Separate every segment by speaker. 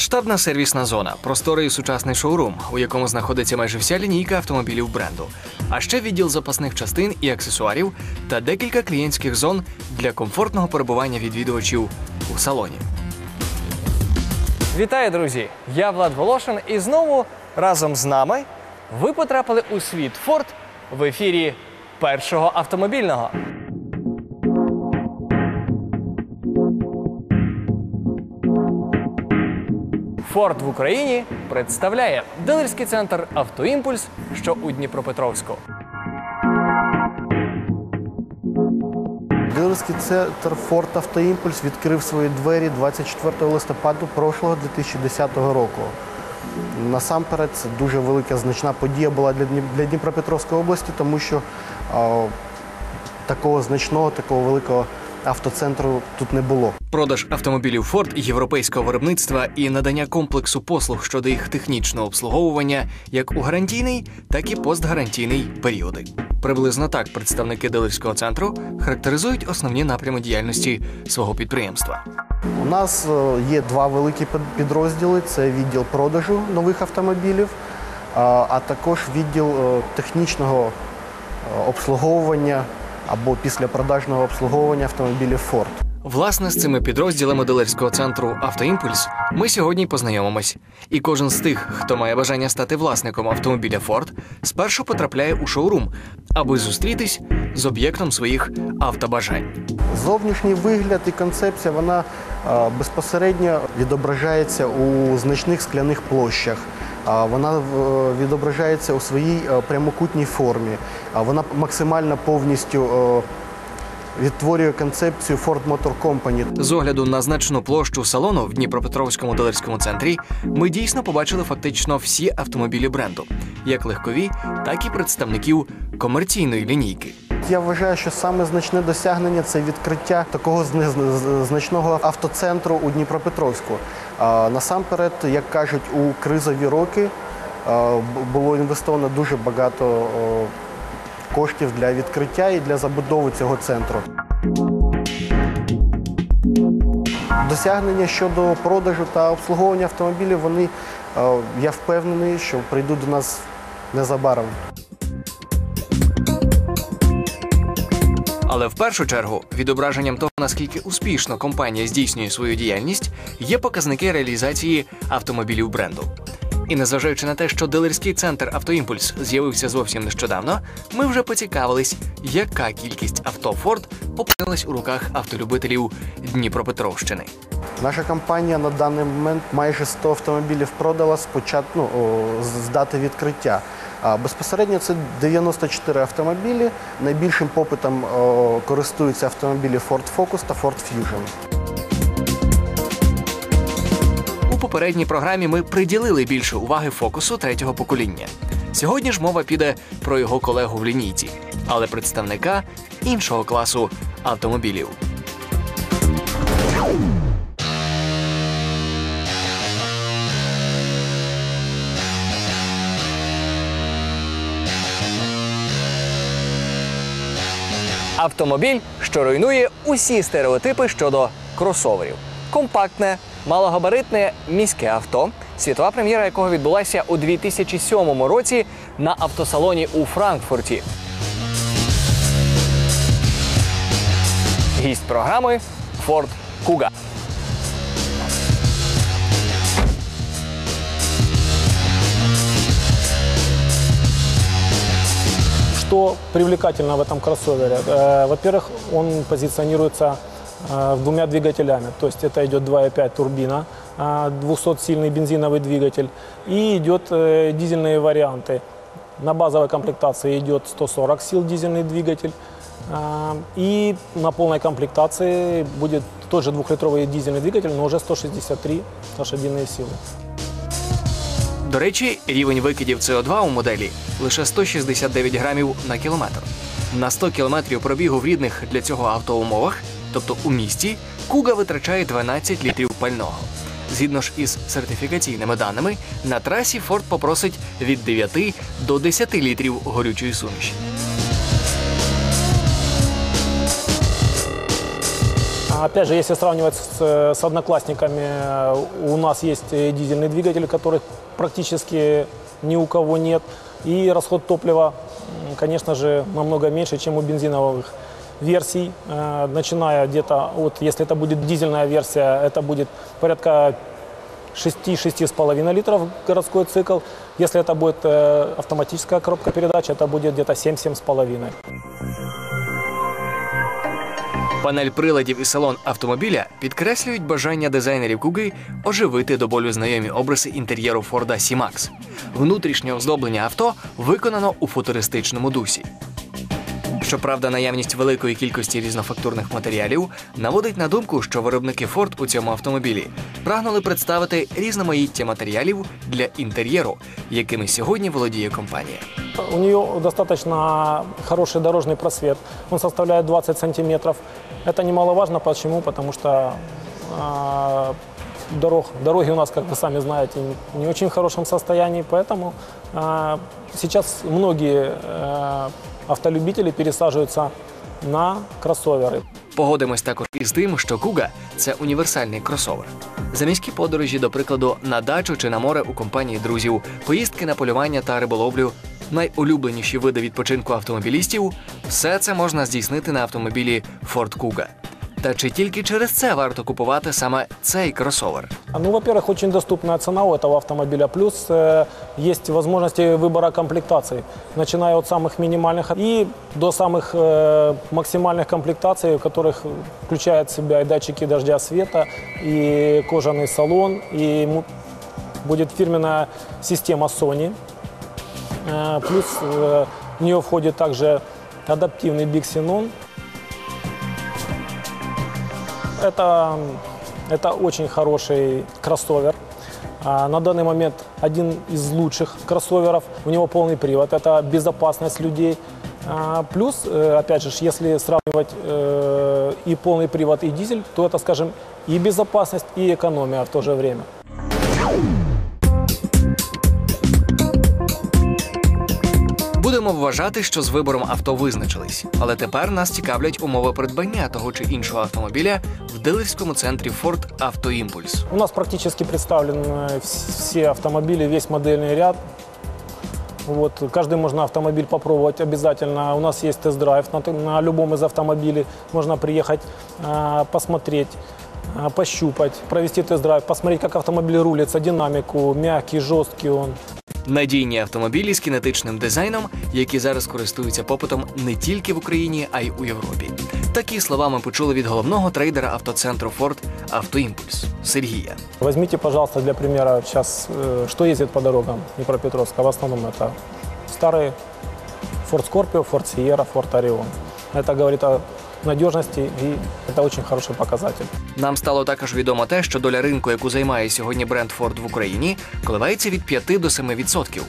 Speaker 1: Масштабна сервісна зона, просторий і сучасний шоурум, у якому знаходиться майже вся лінійка автомобілів бренду, а ще відділ запасних частин і аксесуарів та декілька клієнтських зон для комфортного перебування відвідувачів у салоні. Вітаю, друзі! Я Влад Волошин, і знову разом з нами ви потрапили у світ Форд в ефірі першого автомобільного. Форд в Україні представляє дилерський центр Автоімпульс, що у Дніпропетровську.
Speaker 2: Дилерський центр Форт Автоімпульс відкрив свої двері 24 листопада прошлого 2010 року. Насамперед, це дуже велика значна подія була для Дніп- Дніпропетровської області, тому що а, такого значного, такого великого автоцентру тут не було.
Speaker 1: Продаж автомобілів Ford європейського виробництва і надання комплексу послуг щодо їх технічного обслуговування як у гарантійний, так і постгарантійний періоди. Приблизно так представники дилерського центру характеризують основні напрями діяльності свого підприємства.
Speaker 2: У нас е, є два великі підрозділи: це відділ продажу нових автомобілів, а також відділ е, технічного е, обслуговування або післяпродажного обслуговування автомобілів Ford.
Speaker 1: Власне, з цими підрозділами дилерського центру Автоімпульс ми сьогодні познайомимось. І кожен з тих, хто має бажання стати власником автомобіля Ford, спершу потрапляє у шоурум, аби зустрітись з об'єктом своїх автобажань.
Speaker 2: Зовнішній вигляд і концепція вона безпосередньо відображається у значних скляних площах. Вона е, відображається у своїй е, прямокутній формі. Вона максимально повністю е, відтворює концепцію Ford Motor Company.
Speaker 1: З огляду на значну площу салону в Дніпропетровському дилерському центрі ми дійсно побачили фактично всі автомобілі бренду, як легкові, так і представників комерційної лінійки.
Speaker 2: Я вважаю, що саме значне досягнення це відкриття такого значного автоцентру у Дніпропетровську. Насамперед, як кажуть, у кризові роки було інвестовано дуже багато коштів для відкриття і для забудови цього центру. Досягнення щодо продажу та обслуговування автомобілів, вони, я впевнений, що прийдуть до нас незабаром.
Speaker 1: Але в першу чергу відображенням того, наскільки успішно компанія здійснює свою діяльність, є показники реалізації автомобілів бренду. І незважаючи на те, що дилерський центр Автоімпульс з'явився зовсім нещодавно, ми вже поцікавились, яка кількість авто Ford опинилась у руках автолюбителів Дніпропетровщини.
Speaker 2: Наша компанія на даний момент майже 100 автомобілів продала спочатку ну, з- з дати відкриття. Безпосередньо це 94 автомобілі. Найбільшим попитом користуються автомобілі Ford Focus та Ford Fusion.
Speaker 1: У попередній програмі ми приділили більше уваги фокусу третього покоління. Сьогодні ж мова піде про його колегу в лінійці, але представника іншого класу автомобілів. Автомобіль, що руйнує усі стереотипи щодо кросоверів. Компактне, малогабаритне міське авто, світова прем'єра якого відбулася у 2007 році на автосалоні у Франкфурті. Гість програми Ford Kuga.
Speaker 3: Что привлекательно в этом кроссовере? Э, Во-первых, он позиционируется э, двумя двигателями. То есть это идет 2.5 турбина, 200-сильный бензиновый двигатель и идет э, дизельные варианты. На базовой комплектации идет 140 сил дизельный двигатель. э, И на полной комплектации будет тот же двухлитровый дизельный двигатель, но уже 163 лошадиные силы.
Speaker 1: До речі, рівень викидів СО2 у моделі лише 169 грамів на кілометр. На 100 кілометрів пробігу в рідних для цього авто умовах, тобто у місті, Куга витрачає 12 літрів пального. Згідно ж із сертифікаційними даними, на трасі Форд попросить від 9 до 10 літрів горючої суміші.
Speaker 3: Опять же, если сравнивать с, э, с одноклассниками, э, у нас есть э, дизельный двигатель, которых практически ни у кого нет. И расход топлива, конечно же, намного меньше, чем у бензиновых версий. Э, Начиная где-то от, если это будет дизельная версия, это будет порядка 6-6,5 литров городской цикл. Если это будет э, автоматическая коробка передач, это будет где-то 7-7,5.
Speaker 1: Панель приладів і салон автомобіля підкреслюють бажання дизайнерів Куги оживити до болю знайомі обриси інтер'єру Форда C-Max. Внутрішнє оздоблення авто виконано у футуристичному дусі. Щоправда, наявність великої кількості різнофактурних матеріалів наводить на думку, що виробники Ford у цьому автомобілі прагнули представити різноманіття матеріалів для інтер'єру, якими сьогодні володіє компанія.
Speaker 3: У нее достаточно хороший дорожный просвет. Он составляет 20 сантиметров. Это немаловажно. Почему? Потому что а, дорог, дороги у нас, как вы сами знаете, не очень в хорошем состоянии. Поэтому а, сейчас многие а, автолюбители пересаживаются на кроссоверы.
Speaker 1: Погодимось також із тим, що Куга це універсальний кросовер. За міські подорожі, до прикладу, на дачу чи на море у компанії друзів, поїздки на полювання та риболовлю, найулюбленіші види відпочинку автомобілістів все це можна здійснити на автомобілі Ford Kuga. Та чи тільки через це варто купувати саме цей кросовер?
Speaker 3: Ну, во-первых, очень доступная цена у этого автомобиля. Плюс э, есть возможности выбора комплектаций, начиная от самых минимальных и до самых э, максимальных комплектаций, в которых включает в себя и датчики дождя света, и кожаный салон, и му- будет фирменная система Sony. Э, плюс э, в нее входит также адаптивный Xenon, это, это очень хороший кроссовер. А, На данный момент один из лучших кроссоверов. У него полный привод. Это безопасность людей. А, Плюс, э, опять же, если сравнивать и полный привод, и дизель, то это, скажем, и безопасность, и экономия в то же время.
Speaker 1: Будемо вважати, що з вибором авто визначились, але тепер нас цікавлять умови придбання того чи іншого автомобіля в дилерському центрі Ford Автоімпульс.
Speaker 3: У нас практически представлены вс- все автомобили, весь модельный ряд. Вот, каждый можно автомобиль попробовать обязательно. У нас есть тест-драйв на, т- на любом из автомобилей. Можно приехать, а, посмотреть, а, пощупать, провести тест-драйв, посмотреть, как автомобиль рулится, динамику, мягкий, жесткий он.
Speaker 1: Надійні автомобілі з кінетичним дизайном, які зараз користуються попитом не тільки в Україні, а й у Європі. Такі слова ми почули від головного трейдера автоцентру Ford Автоімпульс Сергія.
Speaker 3: Возьмите, пожалуйста, для примера сейчас, э, что ездит по дорогам Днепропетровска. В основном это старые Ford Scorpio, Ford Sierra, Ford Orion. Это говорит о надежности, і це очень хороший показатель.
Speaker 1: Нам стало також відомо те, що доля ринку, яку займає сьогодні бренд Ford в Україні, коливається від 5 до 7 відсотків.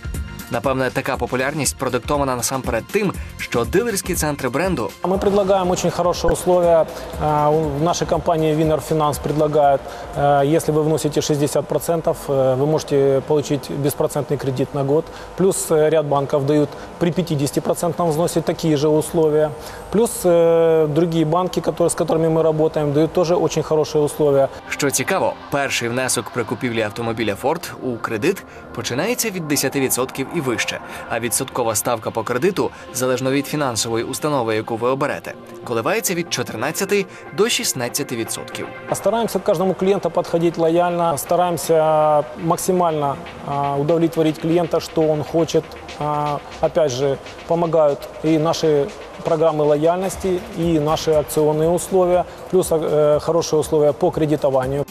Speaker 1: Напевне, така популярність продиктована насамперед тим, що дилерські центри бренду
Speaker 3: Мы предлагаем очень хорошие условия. А, у- В нашей компании Winner Finance предлагает, э, если вы вносите 60%, э, вы можете получить беспроцентный кредит на год. Плюс э, ряд банков дают при 50% взносе такие же условия. Плюс э, другие банки, которые, с которыми мы работаем, дают тоже очень хорошие условия.
Speaker 1: Що цікаво, перший внесок при купівлі автомобіля Ford у кредит починається від 10% і вище, а відсоткова ставка по кредиту, залежно від фінансової установи, яку ви оберете, коливається від 14 до 16%.
Speaker 3: Стараемся к каждому клиенту подходить лояльно, стараемся максимально а, удовлетворить клиента, что он хочет. А, опять же, помогают и наши программы лояльности, и наши акционные условия, плюс э, хорошие условия по кредитованию.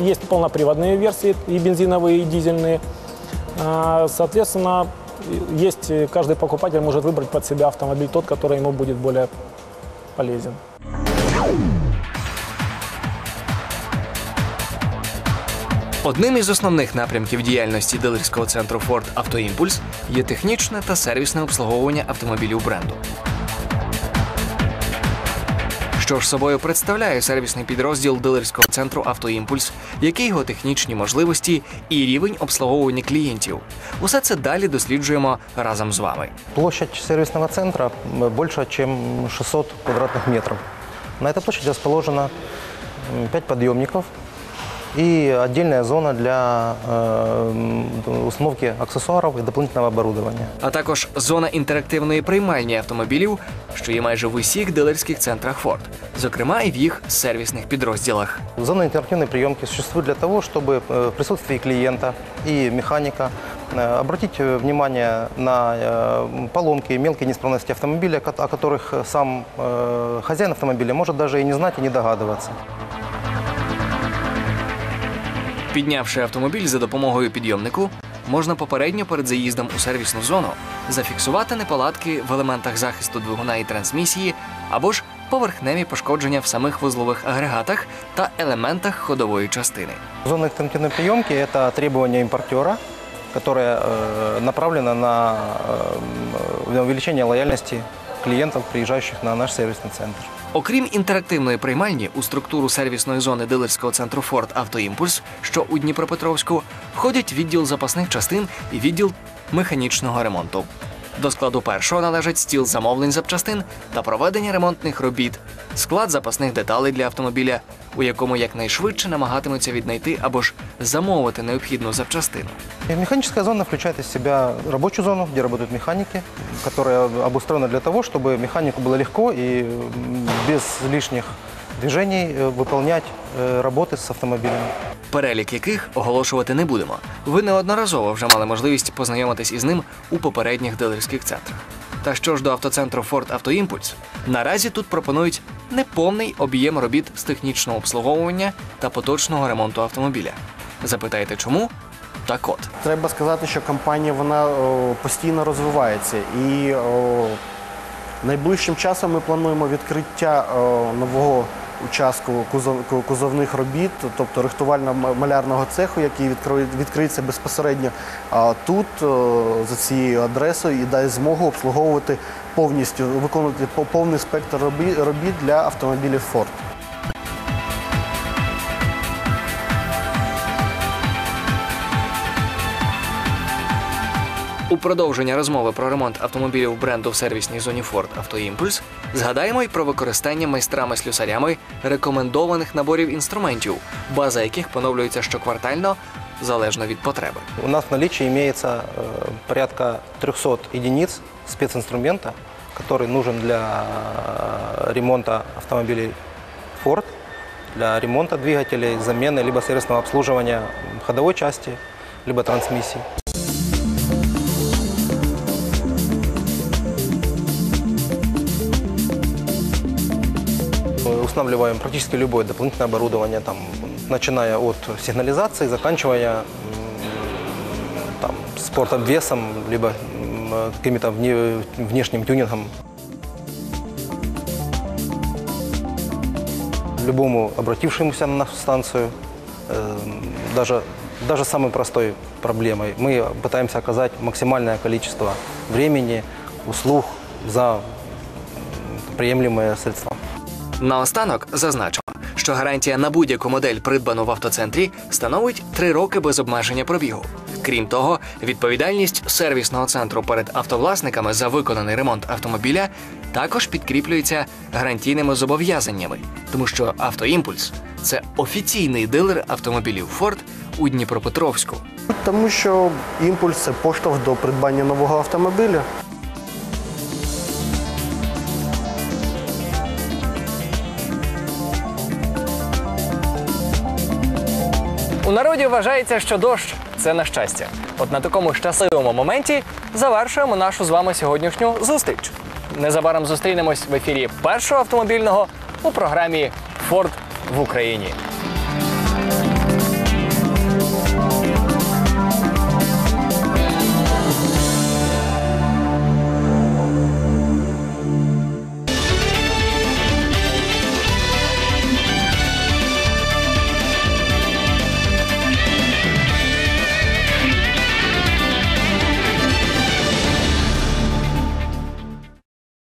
Speaker 3: Есть полноприводные версии, и бензиновые, и дизельные. А, Соответственно, есть э, каждый покупатель может выбрать под себя автомобиль тот, который ему будет более полезен.
Speaker 1: Одним із основних напрямків діяльності дилерського центру Ford Автоімпульс є технічне та сервісне обслуговування автомобілів бренду. Що ж собою представляє сервісний підрозділ дилерського центру Автоімпульс, які його технічні можливості і рівень обслуговування клієнтів. Усе це далі досліджуємо разом з вами.
Speaker 4: Площадь сервисного центра м, больше, чем 600 квадратных метров. На этой площади расположено 5 подъемников и отдельная зона для э, м, установки аксессуаров и дополнительного оборудования.
Speaker 1: а також зона інтерактивної приймальні автомобілів, що є майже в усіх дилерських центрах Ford, зокрема і в їх сервісних підрозділах.
Speaker 4: Зона интерактивной приемки существует для того, чтобы э, в присутствии клиента и механика э, обратить э, внимание на э, поломки, мелкие неисправности автомобиля, ко- о которых э, сам э, хозяин автомобиля может даже и не знать, и не догадываться.
Speaker 1: Піднявши автомобіль за допомогою підйомнику, можна попередньо перед заїздом у сервісну зону зафіксувати неполадки в елементах захисту двигуна і трансмісії або ж поверхневі пошкодження в самих вузлових агрегатах та елементах ходової частини.
Speaker 4: Зона интерактивной приемки – это требование импортера, которое э, направлено на, э, на увеличение приїжджаючих на наш сервісний центр.
Speaker 1: Окрім інтерактивної приймальні, у структуру сервісної зони дилерського центру Форд Автоімпульс, що у Дніпропетровську, входять відділ запасних частин і відділ механічного ремонту. До складу першого належать стіл замовлень запчастин та проведення ремонтних робіт, склад запасних деталей для автомобіля, у якому якнайшвидше намагатимуться віднайти або ж замовити необхідну запчастину.
Speaker 4: И Механическая зона включает из себя рабочую зону, где работают механики, которая обустроена для того, чтобы механику было легко и м, без лишних движений э, выполнять э, работы с автомобилем.
Speaker 1: перелік яких оголошувати не будемо. Ви неодноразово вже мали можливість познайомитись із ним у попередніх дилерських центрах. Та що ж до автоцентру Ford Автоімпульс, наразі тут пропонують неповний об'єм робіт з технічного обслуговування та поточного ремонту автомобіля. Запитаєте чому? Так от.
Speaker 2: Треба сказати, що компанія вона постійно розвивається і о, найближчим часом ми плануємо відкриття о, нового участку кузов, кузовних робіт, тобто рихтувально-малярного цеху, який відкриє- відкриється безпосередньо тут за цією адресою і дає змогу обслуговувати повністю виконувати по- повний спектр робі- робіт для автомобілів Ford.
Speaker 1: У продовження розмови про ремонт автомобілів бренду в сервісній зоні Ford Автоімпульс згадаємо й про використання майстрами-слюсарями рекомендованих наборів інструментів, база яких поновлюється щоквартально залежно від потреби.
Speaker 4: У нас в наличии имеется э, порядка 300 единиц специнструмента, который нужен для э, ремонта автомобилей Ford, для ремонта двигателей, замены либо сервисного обслуживания ходовой части, либо трансмиссии. Устанавливаем практически любое дополнительное оборудование, там, начиная от сигнализации, заканчивая там, спортобвесом, либо вне- внешним тюнингом. Любому обратившемуся на нашу станцию, э, даже, даже самой простой проблемой, мы пытаемся оказать максимальное количество времени, услуг за приемлемые средства.
Speaker 1: Наостанок зазначимо, що гарантія на будь-яку модель, придбану в автоцентрі, становить 3 роки без обмеження пробігу. Крім того, відповідальність сервісного центру перед автовласниками за виконаний ремонт автомобіля також підкріплюється гарантійними зобов'язаннями, тому що автоімпульс це офіційний дилер автомобілів Ford у Дніпропетровську.
Speaker 2: Тому що імпульс це поштовх до придбання нового автомобіля.
Speaker 1: Народі вважається, що дощ це на щастя. От на такому щасливому моменті завершуємо нашу з вами сьогоднішню зустріч. Незабаром зустрінемось в ефірі першого автомобільного у програмі Форд в Україні.